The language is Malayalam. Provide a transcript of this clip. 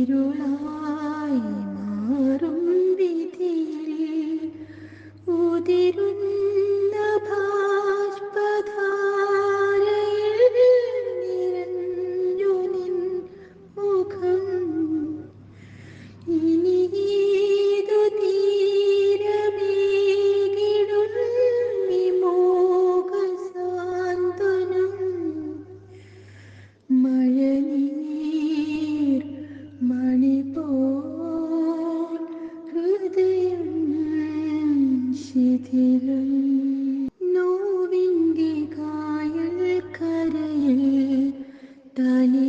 ഇരുളായി മാറും വിധിയിൽ. ഉതിരുന്ന ഭാഷ്പധാരയിൽ നിരഞ്ഞു നിൻ മുഖം. ഇനി ശിഥിലം നോവിന്റെ കായൽ കരയിൽ തലേ